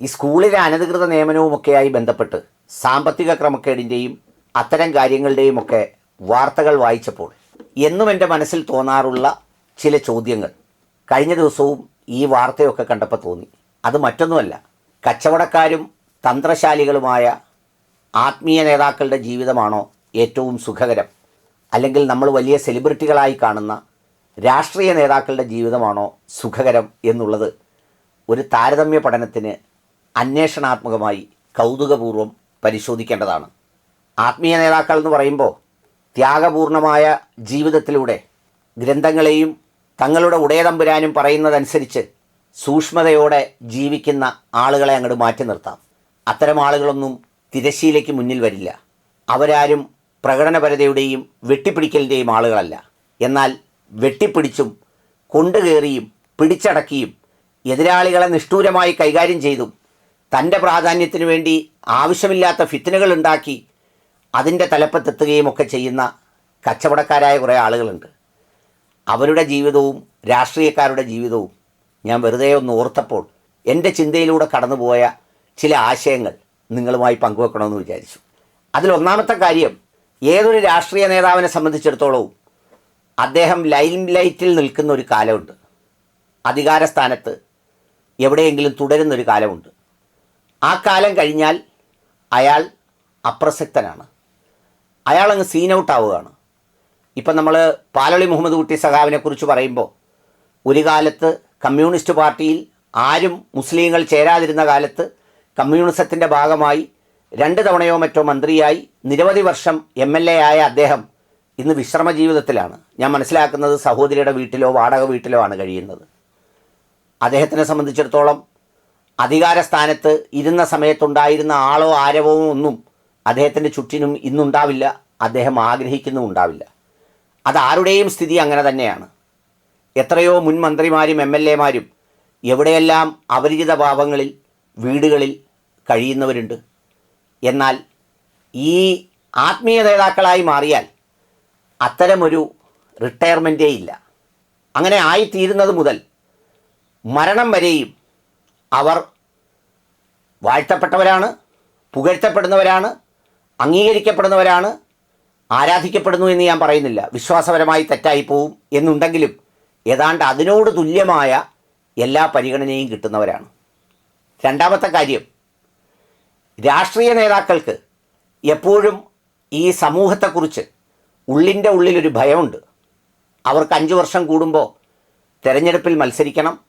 ഈ സ്കൂളിലെ അനധികൃത നിയമനവുമൊക്കെയായി ബന്ധപ്പെട്ട് സാമ്പത്തിക ക്രമക്കേടിന്റെയും അത്തരം കാര്യങ്ങളുടെയും ഒക്കെ വാർത്തകൾ വായിച്ചപ്പോൾ എന്നും എന്റെ മനസ്സിൽ തോന്നാറുള്ള ചില ചോദ്യങ്ങൾ. കഴിഞ്ഞ ദിവസവും ഈ വാർത്തയൊക്കെ കണ്ടപ്പോൾ തോന്നി. അത് മറ്റൊന്നുമല്ല. കച്ചവടക്കാരും തന്ത്രശാലികളുമായ ആത്മീയ നേതാക്കളുടെ ജീവിതമാണോ ഏറ്റവും സുഖകരം? അല്ലെങ്കിൽ നമ്മൾ വലിയ സെലിബ്രിറ്റികളായി കാണുന്ന രാഷ്ട്രീയ നേതാക്കളുടെ ജീവിതമാണോ സുഖകരം എന്നുള്ളത് ഒരു താരതമ്യ പഠനത്തിന് അന്വേഷണാത്മകമായി കൗതുകപൂർവം പരിശോധിക്കേണ്ടതാണ്. ആത്മീയ നേതാക്കൾ എന്ന് പറയുമ്പോൾ ത്യാഗപൂർണമായ ജീവിതത്തിലൂടെ ഗ്രന്ഥങ്ങളെയും തങ്ങളുടെ ഉടയതമ്പുരാനും പറയുന്നതനുസരിച്ച് സൂക്ഷ്മതയോടെ ജീവിക്കുന്ന ആളുകളെ അങ്ങോട്ട് മാറ്റി നിർത്താം. അത്തരം ആളുകളൊന്നും തിരശ്ശീലയ്ക്ക് മുന്നിൽ വരില്ല. അവരാരും പ്രകടനപരതയുടെയും വെട്ടിപ്പിടിക്കലിന്റെയും ആളുകളല്ല. എന്നാൽ വെട്ടിപ്പിടിച്ചും കൊണ്ടുകയറിയും പിടിച്ചടക്കിയും എതിരാളികളെ നിഷ്ഠൂരമായി കൈകാര്യം ചെയ്തും തന്റെ പ്രാധാന്യത്തിന് വേണ്ടി ആവശ്യമില്ലാത്ത ഫിത്തനുകൾ ഉണ്ടാക്കി അതിന്റെ തലപ്പത്തെത്തുകയും ഒക്കെ ചെയ്യുന്ന കച്ചവടക്കാരായ കുറേ ആളുകളുണ്ട്. അവരുടെ ജീവിതവും രാഷ്ട്രീയക്കാരുടെ ജീവിതവും ഞാൻ വെറുതെ ഒന്ന് ഓർത്തപ്പോൾ എന്റെ ചിന്തയിലൂടെ കടന്നുപോയ ചില ആശയങ്ങൾ നിങ്ങളുമായി പങ്കുവെക്കണമെന്ന് വിചാരിച്ചു. അതിലൊന്നാമത്തെ കാര്യം ഏതൊരു രാഷ്ട്രീയ നേതാവിനെ സംബന്ധിച്ചിടത്തോളവും അദ്ദേഹം ലൈം ലൈറ്റിൽ നിൽക്കുന്ന ഒരു കാലമുണ്ട്. അധികാര സ്ഥാനത്ത് എവിടെയെങ്കിലും തുടരുന്നൊരു കാലമുണ്ട്. ആ കാലം കഴിഞ്ഞാൽ അയാൾ അപ്രസക്തനാണ്. അയാൾ അങ്ങ് സീൻ ഔട്ട് ആവുകയാണ്. ഇപ്പം നമ്മൾ പാലളി മുഹമ്മദ് കുട്ടി സഖാവിനെക്കുറിച്ച് പറയുമ്പോൾ ഒരു കാലത്ത് കമ്മ്യൂണിസ്റ്റ് പാർട്ടിയിൽ ആരും മുസ്ലിങ്ങൾ ചേരാതിരുന്ന കാലത്ത് കമ്മ്യൂണിസത്തിന്റെ ഭാഗമായി രണ്ട് തവണയോ മറ്റോ മന്ത്രിയായി നിരവധി വർഷം എം എൽ എ ആയ അദ്ദേഹം ഇന്ന് വിശ്രമ ജീവിതത്തിലാണ് ഞാൻ മനസ്സിലാക്കുന്നത് സഹോദരിയുടെ വീട്ടിലോ വാടക വീട്ടിലോ ആണ് കഴിയുന്നത്. അദ്ദേഹത്തിനെ സംബന്ധിച്ചിടത്തോളം അധികാര സ്ഥാനത്ത് ഇരുന്ന സമയത്തുണ്ടായിരുന്ന ആളോ ആരവോ ഒന്നും അദ്ദേഹത്തിന്റെ ചുറ്റിനും ഇന്നുണ്ടാവില്ല. അദ്ദേഹം ആഗ്രഹിക്കുന്നും ഉണ്ടാവില്ല. അത് ആരുടെയും സ്ഥിതി അങ്ങനെ തന്നെയാണ്. എത്രയോ മുൻ മന്ത്രിമാരും എം എൽ എമാരും എവിടെയെല്ലാം അപരിചിത ഭാവങ്ങളിൽ വീടുകളിൽ കഴിയുന്നവരുണ്ട്. എന്നാൽ ഈ ആത്മീയ നേതാക്കളായി മാറിയാൽ അത്തരമൊരു റിട്ടയർമെന്റേ ഇല്ല. അങ്ങനെ ആയിത്തീരുന്നത് മുതൽ മരണം വരെയും അവർ വാഴ്ത്തപ്പെട്ടവരാണ് പുകഴ്ത്തപ്പെടുന്നവരാണ് അംഗീകരിക്കപ്പെടുന്നവരാണ് ആരാധിക്കപ്പെടുന്നു എന്ന് ഞാൻ പറയുന്നില്ല. വിശ്വാസപരമായി തെറ്റായി പോവും എന്നുണ്ടെങ്കിലും ഏതാണ്ട് അതിനോട് തുല്യമായ എല്ലാ പരിഗണനയും കിട്ടുന്നവരാണ്. രണ്ടാമത്തെ കാര്യം രാഷ്ട്രീയ നേതാക്കൾക്ക് എപ്പോഴും ഈ സമൂഹത്തെക്കുറിച്ച് ഉള്ളിന്റെ ഉള്ളിലൊരു ഭയമുണ്ട്. അവർക്ക് അഞ്ച് വർഷം കൂടുമ്പോൾ തിരഞ്ഞെടുപ്പിൽ മത്സരിക്കണം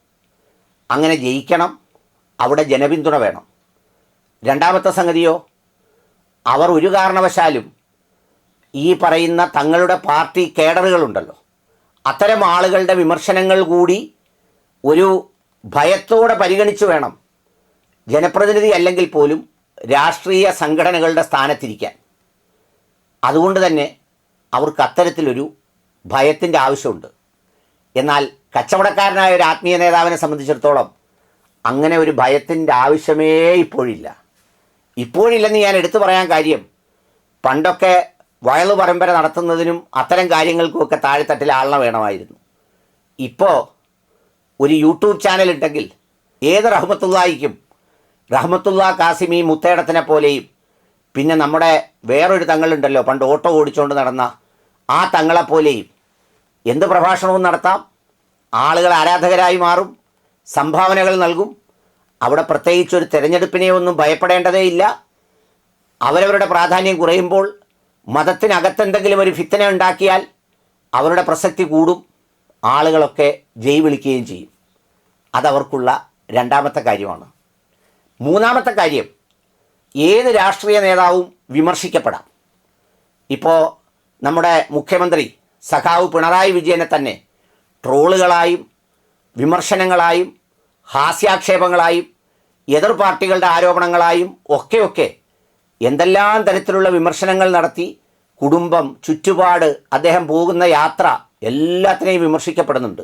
അങ്ങനെ ജയിക്കണം അവിടെ ജനപിന്തുണ വേണം. രണ്ടാമത്തെ സംഗതിയോ അവർ ഒരു കാരണവശാലും ഈ പറയുന്ന തങ്ങളുടെ പാർട്ടി കേഡറുകളുണ്ടല്ലോ. അത്തരം ആളുകളുടെ വിമർശനങ്ങൾ കൂടി ഒരു ഭയത്തോടെ പരിഗണിച്ചു വേണം ജനപ്രതിനിധി അല്ലെങ്കിൽ പോലും രാഷ്ട്രീയ സംഘടനകളുടെ സ്ഥാനത്തിരിക്കാൻ. അതുകൊണ്ട് തന്നെ അവർക്ക് അത്തരത്തിലൊരു ഭയത്തിന്റെ ആവശ്യമുണ്ട്. എന്നാൽ കച്ചവടക്കാരനായ ഒരു ആത്മീയ നേതാവിനെ സംബന്ധിച്ചിടത്തോളം അങ്ങനെ ഒരു ഭയത്തിന്റെ ആവശ്യമേ ഇപ്പോഴില്ല. ഇപ്പോഴില്ലെന്ന് ഞാൻ എടുത്തു പറയാൻ കാര്യം പണ്ടൊക്കെ വയലു പരമ്പര നടത്തുന്നതിനും അത്തരം കാര്യങ്ങൾക്കുമൊക്കെ താഴെത്തട്ടിൽ ആളിനെ വേണമായിരുന്നു. ഇപ്പോൾ ഒരു യൂട്യൂബ് ചാനൽ ഉണ്ടെങ്കിൽ ഏത് റഹ്മത്തുള്ളായിക്കും റഹ്മത്തുള്ള കാസിമി മുത്തേടത്തിനെ പോലെയും പിന്നെ നമ്മുടെ വേറൊരു തങ്ങളുണ്ടല്ലോ പണ്ട് ഓട്ടോ ഓടിച്ചുകൊണ്ട് നടന്ന ആ തങ്ങളെപ്പോലെയും എന്ത് പ്രഭാഷണവും നടത്താം? ആളുകൾ ആരാധകരായി മാറും? സംഭാവനകൾ നൽകും. അവിടെ പ്രത്യേകിച്ച് ഒരു തിരഞ്ഞെടുപ്പിനെ ഒന്നും ഭയപ്പെടേണ്ടതേ ഇല്ല. അവരവരുടെ പ്രാധാന്യം കുറയുമ്പോൾ മതത്തിനകത്തെന്തെങ്കിലും ഒരു ഫിത്തന ഉണ്ടാക്കിയാൽ അവരുടെ പ്രസക്തി കൂടും. ആളുകളൊക്കെ ജയ് വിളിക്കുകയും ചെയ്യും. അതവർക്കുള്ള രണ്ടാമത്തെ കാര്യമാണ്. മൂന്നാമത്തെ കാര്യം ഏത് രാഷ്ട്രീയ നേതാവും വിമർശിക്കപ്പെടാം. ഇപ്പോൾ നമ്മുടെ മുഖ്യമന്ത്രി സഖാവ് പിണറായി വിജയനെ തന്നെ ട്രോളുകളായും വിമർശനങ്ങളായും ഹാസ്യാക്ഷേപങ്ങളായും എതിർ പാർട്ടികളുടെ ആരോപണങ്ങളായും ഒക്കെയൊക്കെ എന്തെല്ലാം തരത്തിലുള്ള വിമർശനങ്ങൾ നടത്തി കുടുംബം ചുറ്റുപാട് അദ്ദേഹം പോകുന്ന യാത്ര എല്ലാത്തിനെയും വിമർശിക്കപ്പെടുന്നുണ്ട്.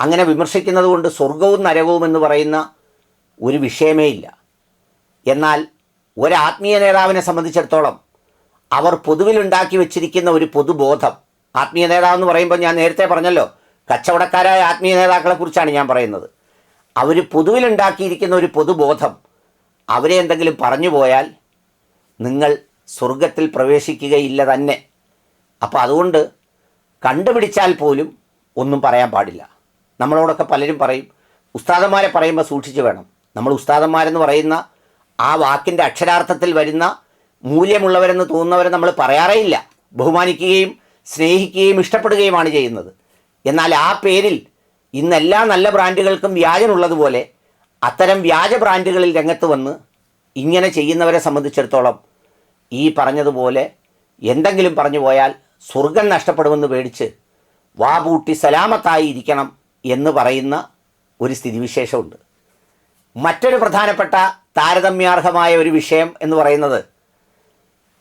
അങ്ങനെ വിമർശിക്കുന്നത് കൊണ്ട് സ്വർഗവും നരകവും എന്ന് പറയുന്ന ഒരു വിഷയമേ ഇല്ല. എന്നാൽ ഒരാത്മീയ നേതാവിനെ സംബന്ധിച്ചിടത്തോളം അവർ പൊതുവിലുണ്ടാക്കി വെച്ചിരിക്കുന്ന ഒരു പൊതുബോധം ആത്മീയ നേതാവ് എന്ന് പറയുമ്പോൾ ഞാൻ നേരത്തെ പറഞ്ഞല്ലോ കച്ചവടക്കാരായ ആത്മീയ നേതാക്കളെക്കുറിച്ചാണ് ഞാൻ പറയുന്നത്. അവർ പൊതുവിലുണ്ടാക്കിയിരിക്കുന്ന ഒരു പൊതുബോധം അവരെ എന്തെങ്കിലും പറഞ്ഞു പോയാൽ നിങ്ങൾ സ്വർഗത്തിൽ പ്രവേശിക്കുകയില്ല തന്നെ. അപ്പോൾ അതുകൊണ്ട് കണ്ടുപിടിച്ചാൽ പോലും ഒന്നും പറയാൻ പാടില്ല. നമ്മളോടൊക്കെ പലരും പറയും ഉസ്താദന്മാരെ പറയുമ്പോൾ സൂക്ഷിച്ച് വേണം. നമ്മൾ ഉസ്താദന്മാരെന്ന് പറയുന്ന ആ വാക്കിന്റെ അക്ഷരാർത്ഥത്തിൽ വരുന്ന മൂല്യമുള്ളവരെന്ന് തോന്നുന്നവരെ നമ്മൾ പറയാറേ ഇല്ല. ബഹുമാനിക്കുകയും സ്നേഹിക്കുകയും ഇഷ്ടപ്പെടുകയുമാണ് ചെയ്യുന്നത്. എന്നാൽ ആ പേരിൽ ഇന്ന് എല്ലാ നല്ല ബ്രാൻഡുകൾക്കും വ്യാജനുള്ളതുപോലെ അത്തരം വ്യാജ ബ്രാൻഡുകളിൽ രംഗത്ത് വന്ന് ഇങ്ങനെ ചെയ്യുന്നവരെ സംബന്ധിച്ചിടത്തോളം ഈ പറഞ്ഞതുപോലെ എന്തെങ്കിലും പറഞ്ഞു പോയാൽ സ്വർഗം നഷ്ടപ്പെടുമെന്ന് പേടിച്ച് വാപൂട്ടി സലാമത്തായി ഇരിക്കണം എന്ന് പറയുന്ന ഒരു സ്ഥിതിവിശേഷമുണ്ട്. മറ്റൊരു പ്രധാനപ്പെട്ട താരതമ്യാർഹമായ ഒരു വിഷയം എന്ന് പറയുന്നത്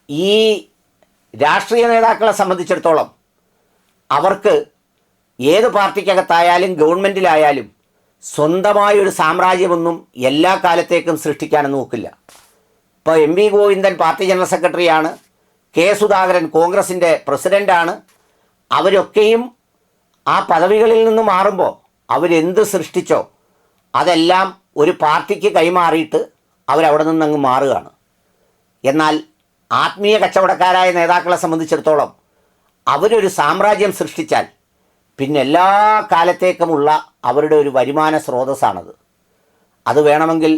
ഈ രാഷ്ട്രീയ നേതാക്കളെ സംബന്ധിച്ചിടത്തോളം അവർക്ക് ഏത് പാർട്ടിക്കകത്തായാലും ഗവൺമെന്റിലായാലും സ്വന്തമായൊരു സാമ്രാജ്യമൊന്നും എല്ലാ കാലത്തേക്കും സൃഷ്ടിക്കാനും നോക്കില്ല. ഇപ്പോൾ M V Govindan party general സെക്രട്ടറിയാണ് കെ സുധാകരൻ കോൺഗ്രസിന്റെ പ്രസിഡന്റാണ് അവരൊക്കെയും ആ പദവികളിൽ നിന്ന് മാറുമ്പോൾ അവരെന്ത് സൃഷ്ടിച്ചോ അതെല്ലാം ഒരു പാർട്ടിക്ക് കൈമാറിയിട്ട് അവരവിടെ നിന്ന് അങ്ങ് മാറുകയാണ്. എന്നാൽ ആത്മീയ കച്ചവടക്കാരായ നേതാക്കളെ സംബന്ധിച്ചിടത്തോളം അവരൊരു സാമ്രാജ്യം സൃഷ്ടിച്ചാൽ പിന്നെ എല്ലാ കാലത്തേക്കുമുള്ള അവരുടെ ഒരു വരുമാന സ്രോതസ്സാണത്. അത് വേണമെങ്കിൽ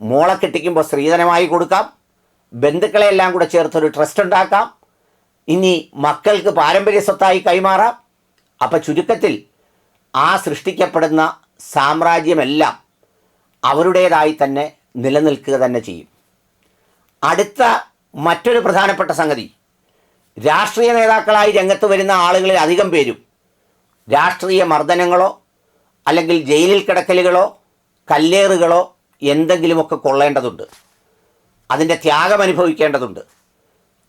മോളെ കെട്ടിക്കുമ്പോൾ സ്ത്രീധനമായി കൊടുക്കാം ബന്ധുക്കളെ എല്ലാം കൂടെ ചേർത്തൊരു ട്രസ്റ്റ് ഉണ്ടാക്കാം ഇനി മക്കൾക്ക് പാരമ്പര്യ സ്വത്തായി കൈമാറാം. അപ്പം ചുരുക്കത്തിൽ ആ സൃഷ്ടിക്കപ്പെടുന്ന സാമ്രാജ്യമെല്ലാം അവരുടേതായി തന്നെ നിലനിൽക്കുക തന്നെ ചെയ്യും. അടുത്ത മറ്റൊരു പ്രധാനപ്പെട്ട സംഗതി രാഷ്ട്രീയ നേതാക്കളായി രംഗത്ത് വരുന്ന ആളുകളിൽ അധികം പേരും രാഷ്ട്രീയ മർദ്ദനങ്ങളോ അല്ലെങ്കിൽ ജയിലിൽ കിടക്കലുകളോ കല്ലേറുകളോ എന്തെങ്കിലുമൊക്കെ കൊള്ളേണ്ടതുണ്ട്. അതിന്റെ ത്യാഗം അനുഭവിക്കേണ്ടതുണ്ട്.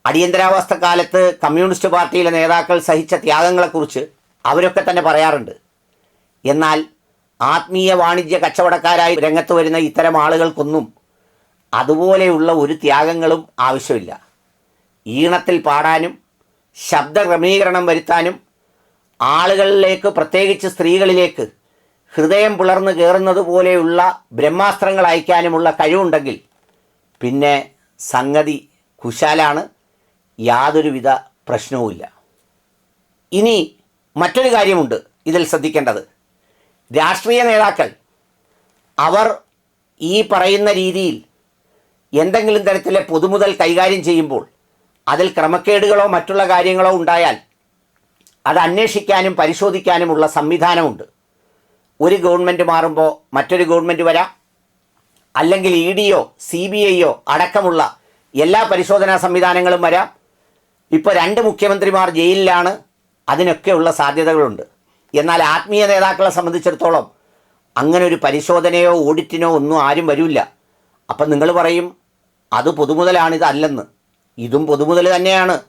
അടിയന്തരാവസ്ഥ കാലത്ത് കമ്മ്യൂണിസ്റ്റ് പാർട്ടിയിലെ നേതാക്കൾ സഹിച്ച ത്യാഗങ്ങളെക്കുറിച്ച് അവരൊക്കെ തന്നെ പറയാറുണ്ട്. എന്നാൽ ആത്മീയ വാണിജ്യ കച്ചവടക്കാരായി രംഗത്ത് വരുന്ന ഇത്തരം ആളുകൾക്കൊന്നും അതുപോലെയുള്ള ഒരു ത്യാഗങ്ങളും ആവശ്യമില്ല. ഈണത്തിൽ പാടാനും ശബ്ദ ക്രമീകരണം വരുത്താനും ആളുകളിലേക്ക് പ്രത്യേകിച്ച് സ്ത്രീകളിലേക്ക് ഹൃദയം പുലർന്ന് കയറുന്നത് പോലെയുള്ള ബ്രഹ്മാസ്ത്രങ്ങൾ അയക്കാനുമുള്ള കഴിവുണ്ടെങ്കിൽ പിന്നെ സംഗതി കുശാലാണ്. യാതൊരുവിധ പ്രശ്നവുമില്ല. ഇനി മറ്റൊരു കാര്യമുണ്ട് ഇതിൽ ശ്രദ്ധിക്കേണ്ടത്. രാഷ്ട്രീയ നേതാക്കൾ അവർ ഈ പറയുന്ന രീതിയിൽ എന്തെങ്കിലും തരത്തിലെ പൊതുമുതൽ കൈകാര്യം ചെയ്യുമ്പോൾ അതിൽ ക്രമക്കേടുകളോ മറ്റുള്ള കാര്യങ്ങളോ ഉണ്ടായാൽ അത് അന്വേഷിക്കാനും പരിശോധിക്കാനുമുള്ള സംവിധാനമുണ്ട്. ഒരു ഗവൺമെന്റ് മാറുമ്പോൾ മറ്റൊരു ഗവൺമെന്റ് വരാം. അല്ലെങ്കിൽ ഇ ഡിയോ സി ബി ഐയോ അടക്കമുള്ള എല്ലാ പരിശോധനാ സംവിധാനങ്ങളും വരാം. ഇപ്പോൾ രണ്ട് മുഖ്യമന്ത്രിമാർ ജയിലിലാണ്. അതിനൊക്കെയുള്ള സാധ്യതകളുണ്ട്. എന്നാൽ ആത്മീയ നേതാക്കളെ സംബന്ധിച്ചിടത്തോളം അങ്ങനെ ഒരു പരിശോധനയോ ഓഡിറ്റിനോ ഒന്നും ആരും വരില്ല. അപ്പം നിങ്ങൾ പറയും അത് പൊതുമുതലാണിതല്ലെന്ന്. ഇതും പൊതുമുതൽ തന്നെയാണ്.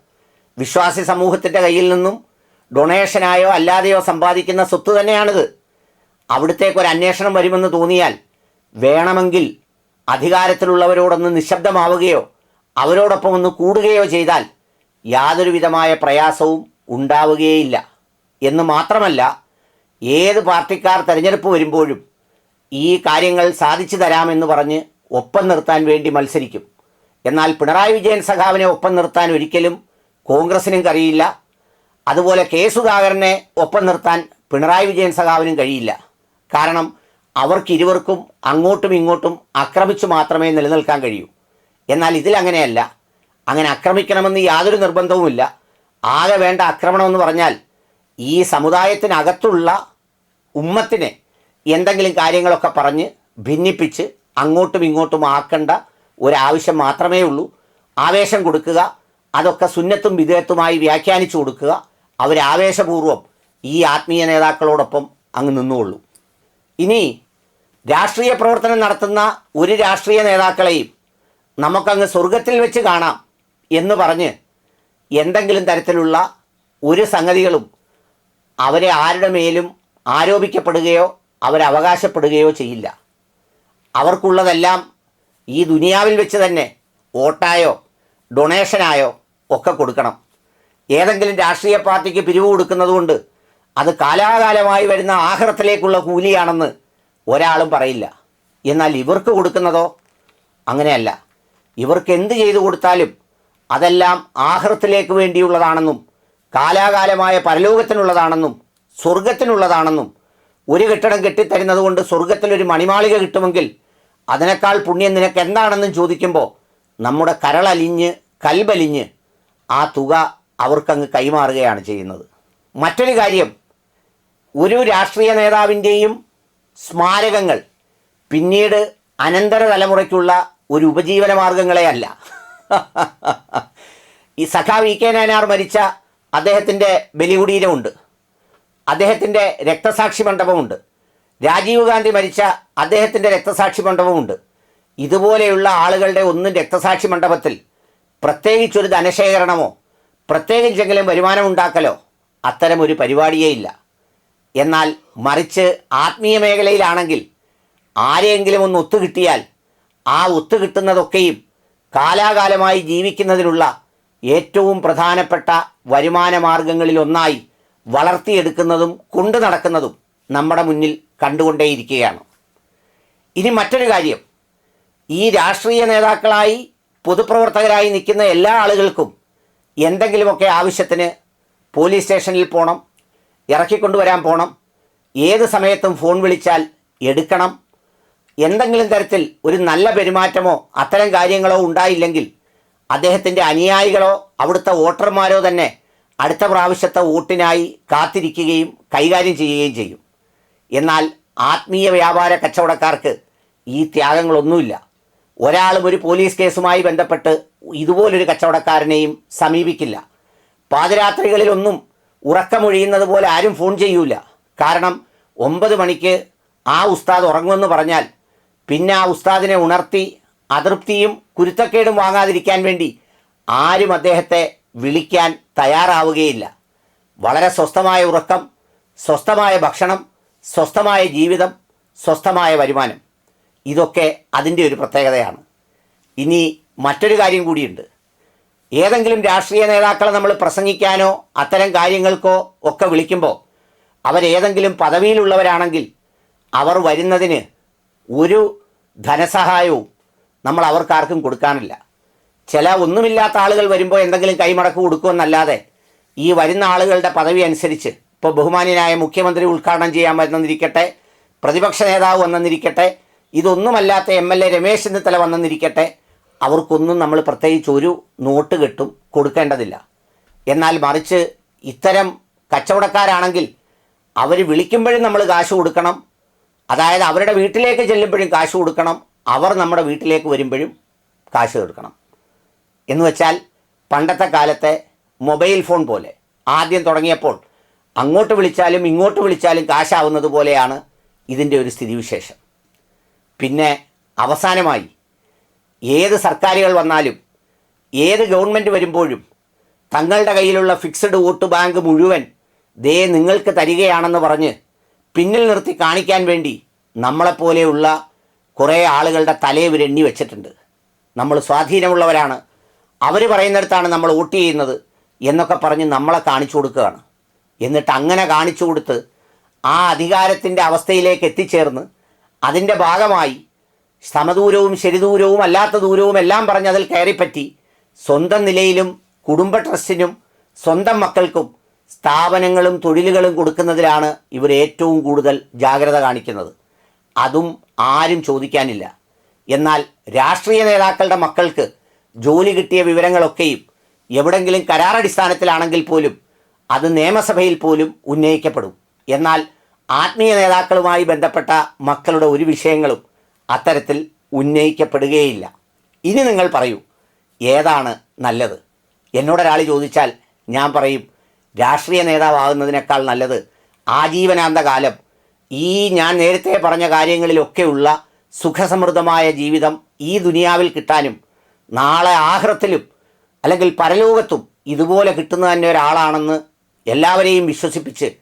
വിശ്വാസി സമൂഹത്തിന്റെ കയ്യിൽ നിന്നും ഡൊണേഷനായോ അല്ലാതെയോ സമ്പാദിക്കുന്ന സ്വത്ത് തന്നെയാണിത്. അവിടത്തേക്ക് ഒരു അന്വേഷണം വരുമെന്ന് തോന്നിയാൽ വേണമെങ്കിൽ അധികാരത്തിലുള്ളവരോടൊന്ന് നിശബ്ദമാവുകയോ അവരോടൊപ്പം ഒന്ന് കൂടുകയോ ചെയ്താൽ യാതൊരുവിധമായ പ്രയാസവും ഉണ്ടാവുകയില്ല എന്ന് മാത്രമല്ല ഏത് പാർട്ടിക്കാർ തിരഞ്ഞെടുപ്പ് വരുമ്പോഴും ഈ കാര്യങ്ങൾ സാധിച്ചു തരാമെന്ന് പറഞ്ഞ് ഒപ്പം നിർത്താൻ വേണ്ടി മത്സരിക്കും. എന്നാൽ പിണറായി വിജയൻ സഖാവിനെ ഒപ്പം നിർത്താൻ ഒരിക്കലും കോൺഗ്രസിനും കഴിയില്ല അതുപോലെ കെ സുധാകരനെ ഒപ്പം നിർത്താൻ പിണറായി വിജയൻ സഖാവിനും കഴിയില്ല. കാരണം അവർക്ക് ഇരുവർക്കും അങ്ങോട്ടും ഇങ്ങോട്ടും ആക്രമിച്ചു മാത്രമേ നിലനിൽക്കാൻ കഴിയൂ. എന്നാൽ ഇതിലങ്ങനെയല്ല അങ്ങനെ ആക്രമിക്കണമെന്ന് യാതൊരു നിർബന്ധവുമില്ല. ആകെ വേണ്ട ആക്രമണമെന്ന് പറഞ്ഞാൽ ഈ സമുദായത്തിനകത്തുള്ള ഉമ്മത്തിനെ എന്തെങ്കിലും കാര്യങ്ങളൊക്കെ പറഞ്ഞ് ഭിന്നിപ്പിച്ച് അങ്ങോട്ടും ഇങ്ങോട്ടും ആക്കേണ്ട ഒരാവശ്യം മാത്രമേ ഉള്ളൂ. ആവേശം കൊടുക്കുക അതൊക്കെ സുന്നത്തും വിധേയത്വമായി വ്യാഖ്യാനിച്ചു കൊടുക്കുക അവരാവേശപൂർവം ഈ ആത്മീയ നേതാക്കളോടൊപ്പം അങ്ങ് നിന്നുകൊള്ളൂ. ഇനി രാഷ്ട്രീയ പ്രവർത്തനം നടത്തുന്ന ഒരു രാഷ്ട്രീയ നേതാക്കളെയും നമുക്കങ്ങ് സ്വർഗത്തിൽ വെച്ച് കാണാം എന്ന് പറഞ്ഞ് എന്തെങ്കിലും തരത്തിലുള്ള ഒരു സംഗതികളും അവരെ ആരുടെ മേലും ആരോപിക്കപ്പെടുകയോ അവരവകാശപ്പെടുകയോ ചെയ്യില്ല. അവർക്കുള്ളതെല്ലാം ഈ ദുനിയാവിൽ വെച്ച് തന്നെ വോട്ടായോ ഡൊണേഷനായോ ഒക്കെ കൊടുക്കണം. ഏതെങ്കിലും രാഷ്ട്രീയ പാർട്ടിക്ക് പിരിവ് കൊടുക്കുന്നതുകൊണ്ട് അത് കാലാകാലമായി വരുന്ന ആഹ്റത്തിലേക്കുള്ള കൂലിയാണെന്ന് ഒരാളും പറയില്ല. എന്നാൽ ഇവർക്ക് കൊടുക്കുന്നതോ അങ്ങനെയല്ല. ഇവർക്ക് എന്ത് ചെയ്തു കൊടുത്താലും അതെല്ലാം ആഹൃത്തിലേക്ക് വേണ്ടിയുള്ളതാണെന്നും കാലാകാലമായ പരലോകത്തിനുള്ളതാണെന്നും സ്വർഗത്തിനുള്ളതാണെന്നും ഒരു കെട്ടിടം കെട്ടിത്തരുന്നത് കൊണ്ട് സ്വർഗത്തിലൊരു മണിമാളിക കിട്ടുമെങ്കിൽ അതിനേക്കാൾ പുണ്യം നിനക്ക് എന്താണെന്നും ചോദിക്കുമ്പോൾ നമ്മുടെ കരളലിഞ്ഞ് കൽബലിഞ്ഞ് ആ തുക അവർക്കങ്ങ് കൈമാറുകയാണ് ചെയ്യുന്നത്. മറ്റൊരു കാര്യം ഒരു രാഷ്ട്രീയ നേതാവിന്റെയും സ്മാരകങ്ങൾ പിന്നീട് അനന്തര തലമുറയ്ക്കുള്ള ഒരു ഉപജീവന മാർഗങ്ങളെ അല്ല. ഈ സഖാ വി കെ നായനാർ മരിച്ച അദ്ദേഹത്തിന്റെ ബലികുടീരമുണ്ട്. അദ്ദേഹത്തിന്റെ രക്തസാക്ഷി മണ്ഡപമുണ്ട്. രാജീവ് ഗാന്ധി മരിച്ച അദ്ദേഹത്തിന്റെ രക്തസാക്ഷി മണ്ഡപമുണ്ട്. ഇതുപോലെയുള്ള ആളുകളുടെ ഒന്നും രക്തസാക്ഷി മണ്ഡപത്തിൽ പ്രത്യേകിച്ചൊരു ധനശേഖരണമോ പ്രത്യേകിച്ചെങ്കിലും വരുമാനം ഉണ്ടാക്കലോ അത്തരമൊരു പരിപാടിയേ ഇല്ല. എന്നാൽ മറിച്ച് ആത്മീയ മേഖലയിലാണെങ്കിൽ ആരെയെങ്കിലും ഒന്ന് ഒത്തുകിട്ടിയാൽ ആ ഒത്തുകിട്ടുന്നതൊക്കെയും കാലാകാലമായി ജീവിക്കുന്നതിനുള്ള ഏറ്റവും പ്രധാനപ്പെട്ട വരുമാന മാർഗങ്ങളിലൊന്നായി വളർത്തിയെടുക്കുന്നതും കൊണ്ടു നടക്കുന്നതും നമ്മുടെ മുന്നിൽ കണ്ടുകൊണ്ടേയിരിക്കുകയാണ്. ഇനി മറ്റൊരു കാര്യം. ഈ രാഷ്ട്രീയ നേതാക്കളായി പൊതുപ്രവർത്തകരായി നിൽക്കുന്ന എല്ലാ ആളുകൾക്കും എന്തെങ്കിലുമൊക്കെ ആവശ്യത്തിന് പോലീസ് സ്റ്റേഷനിൽ പോകണം ഇറക്കിക്കൊണ്ടുവരാൻ പോകണം ഏത് സമയത്തും ഫോൺ വിളിച്ചാൽ എടുക്കണം. എന്തെങ്കിലും തരത്തിൽ ഒരു നല്ല പെരുമാറ്റമോ അത്തരം കാര്യങ്ങളോ ഉണ്ടായില്ലെങ്കിൽ അദ്ദേഹത്തിന്റെ അനുയായികളോ അവിടുത്തെ വോട്ടർമാരോ തന്നെ അടുത്ത പ്രാവശ്യത്തെ വോട്ടിനായി കാത്തിരിക്കുകയും കൈകാര്യം ചെയ്യുകയും ചെയ്യും. എന്നാൽ ആത്മീയ വ്യാപാര കച്ചവടക്കാർക്ക് ഈ ത്യാഗങ്ങളൊന്നുമില്ല. ഒരാളും ഒരു പോലീസ് കേസുമായി ബന്ധപ്പെട്ട് ഇതുപോലൊരു കച്ചവടക്കാരനെയും സമീപിക്കില്ല. പാതിരാത്രികളിലൊന്നും ഉറക്കമൊഴിയുന്നത് പോലെ ആരും ഫോൺ ചെയ്യൂല. കാരണം ഒമ്പത് മണിക്ക് ആ ഉസ്താദ് ഉറങ്ങുമെന്ന് പറഞ്ഞാൽ പിന്നെ ആ ഉസ്താദിനെ ഉണർത്തി അതൃപ്തിയും കുരുത്തക്കേടും വാങ്ങാതിരിക്കാൻ വേണ്ടി ആരും അദ്ദേഹത്തെ വിളിക്കാൻ തയ്യാറാവുകയില്ല. വളരെ സ്വസ്ഥമായ ഉറക്കം സ്വസ്ഥമായ ഭക്ഷണം സ്വസ്ഥമായ ജീവിതം സ്വസ്ഥമായ വരുമാനം. ഇതൊക്കെ അതിന്റെ ഒരു പ്രത്യേകതയാണ്. ഇനി മറ്റൊരു കാര്യം കൂടിയുണ്ട്. ഏതെങ്കിലും രാഷ്ട്രീയ നേതാക്കളെ നമ്മൾ പ്രസംഗിക്കാനോ അത്തരം കാര്യങ്ങൾക്കോ ഒക്കെ വിളിക്കുമ്പോൾ അവരേതെങ്കിലും പദവിയിലുള്ളവരാണെങ്കിൽ അവർ വരുന്നതിന് ഒരു ധനസഹായവും നമ്മൾ അവർക്കാർക്കും കൊടുക്കാനില്ല ചില ഒന്നുമില്ലാത്ത ആളുകൾ വരുമ്പോൾ എന്തെങ്കിലും കൈമടക്ക് കൊടുക്കുമെന്നല്ലാതെ ഈ വരുന്ന ആളുകളുടെ പദവി അനുസരിച്ച് ഇപ്പോൾ ബഹുമാന്യനായ മുഖ്യമന്ത്രി ഉദ്ഘാടനം ചെയ്യാൻ വരുന്നെന്നിരിക്കട്ടെ പ്രതിപക്ഷ നേതാവ് വന്നെന്നിരിക്കട്ടെ ഇതൊന്നുമല്ലാത്ത M L A Ramesh Chennithala വന്നെന്നിരിക്കട്ടെ അവർക്കൊന്നും നമ്മൾ പ്രത്യേകിച്ച് ഒരു നോട്ട് കെട്ടും കൊടുക്കേണ്ടതില്ല. എന്നാൽ മറിച്ച് ഇത്തരം കച്ചവടക്കാരാണെങ്കിൽ അവർ വിളിക്കുമ്പോഴും നമ്മൾ കാശ് കൊടുക്കണം. അതായത് അവരുടെ വീട്ടിലേക്ക് ചെല്ലുമ്പോഴും കാശ് കൊടുക്കണം. അവർ നമ്മുടെ വീട്ടിലേക്ക് വരുമ്പോഴും കാശ് കൊടുക്കണം. എന്ന് വെച്ചാൽ പണ്ടത്തെ കാലത്തെ മൊബൈൽ ഫോൺ പോലെ ആദ്യം തുടങ്ങിയപ്പോൾ അങ്ങോട്ട് വിളിച്ചാലും ഇങ്ങോട്ട് വിളിച്ചാലും കാശാവുന്നത് പോലെയാണ് ഇതിന്റെ ഒരു സ്ഥിതിവിശേഷം. പിന്നെ അവസാനമായി ഏത് സർക്കാരുകൾ വന്നാലും ഏത് ഗവൺമെന്റ് വരുമ്പോഴും തങ്ങളുടെ കയ്യിലുള്ള ഫിക്സഡ് വോട്ട് ബാങ്ക് മുഴുവൻ ദേ നിങ്ങൾക്ക് തരികയാണെന്ന് പറഞ്ഞ് പിന്നിൽ നിർത്തി കാണിക്കാൻ വേണ്ടി നമ്മളെപ്പോലെയുള്ള കുറേ ആളുകളുടെ തലയെ ഇവർ എണ്ണി വെച്ചിട്ടുണ്ട്. നമ്മൾ സ്വാധീനമുള്ളവരാണ്. അവർ പറയുന്നിടത്താണ് നമ്മൾ വോട്ട് ചെയ്യുന്നത് എന്നൊക്കെ പറഞ്ഞ് നമ്മളെ കാണിച്ചു കൊടുക്കുകയാണ്. എന്നിട്ട് അങ്ങനെ കാണിച്ചു കൊടുത്ത് ആ അധികാരത്തിന്റെ അവസ്ഥയിലേക്ക് എത്തിച്ചേർന്ന് അതിന്റെ ഭാഗമായി സമദൂരവും ശരിദൂരവും അല്ലാത്ത ദൂരവും എല്ലാം പറഞ്ഞ് അതിൽ കയറിപ്പറ്റി സ്വന്തം നിലയിലും കുടുംബ ട്രസ്റ്റിനും സ്വന്തം മക്കൾക്കും സ്ഥാപനങ്ങളും തൊഴിലുകളും കൊടുക്കുന്നതിലാണ് ഇവർ ഏറ്റവും കൂടുതൽ ജാഗ്രത കാണിക്കുന്നത്. അതും ആരും ചോദിക്കാനില്ല. എന്നാൽ രാഷ്ട്രീയ നേതാക്കളുടെ മക്കൾക്ക് ജോലി കിട്ടിയ വിവരങ്ങളൊക്കെയും എവിടെങ്കിലും കരാറടിസ്ഥാനത്തിലാണെങ്കിൽ പോലും അത് നിയമസഭയിൽ പോലും ഉന്നയിക്കപ്പെടും. എന്നാൽ ആത്മീയ നേതാക്കളുമായി ബന്ധപ്പെട്ട മക്കളുടെ ഒരു വിഷയങ്ങളും അത്തരത്തിൽ ഉന്നയിക്കപ്പെടുകയില്ല. ഇനി നിങ്ങൾ പറയൂ ഏതാണ് നല്ലത്? എന്നോടൊരാൾ ചോദിച്ചാൽ ഞാൻ പറയും രാഷ്ട്രീയ നേതാവാകുന്നതിനേക്കാൾ നല്ലത് ആജീവനാന്ത കാലം. ഈ ഞാൻ നേരത്തെ പറഞ്ഞ കാര്യങ്ങളിലൊക്കെയുള്ള സുഖസമൃദ്ധമായ ജീവിതം ഈ ദുനിയാവിൽ കിട്ടാനും നാളെ ആഹ്റത്തിലും അല്ലെങ്കിൽ പരലോകത്തും ഇതുപോലെ കിട്ടുന്ന തന്നെ ഒരാളാണെന്ന് എല്ലാവരെയും വിശ്വസിപ്പിച്ച്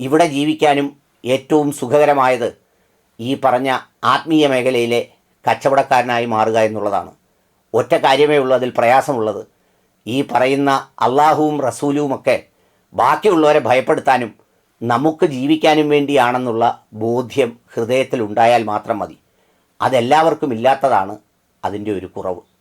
ഇവിടെ ജീവിക്കാനും ഏറ്റവും സുഖകരമായത് ഈ പറഞ്ഞ ആത്മീയ മേഖലയിലെ കച്ചവടക്കാരനായി മാറുക എന്നുള്ളതാണ്. ഒറ്റ കാര്യമേ ഉള്ളൂ അതിൽ പ്രയാസമുള്ളത്. ഈ പറയുന്ന അള്ളാഹുവും റസൂലുമൊക്കെ ബാക്കിയുള്ളവരെ ഭയപ്പെടുത്താനും നമുക്ക് ജീവിക്കാനും വേണ്ടിയാണെന്നുള്ള ബോധ്യം ഹൃദയത്തിൽ ഉണ്ടായാൽ മാത്രം മതി. അതെല്ലാവർക്കും ഇല്ലാത്തതാണ് അതിന്റെ ഒരു കുറവ്.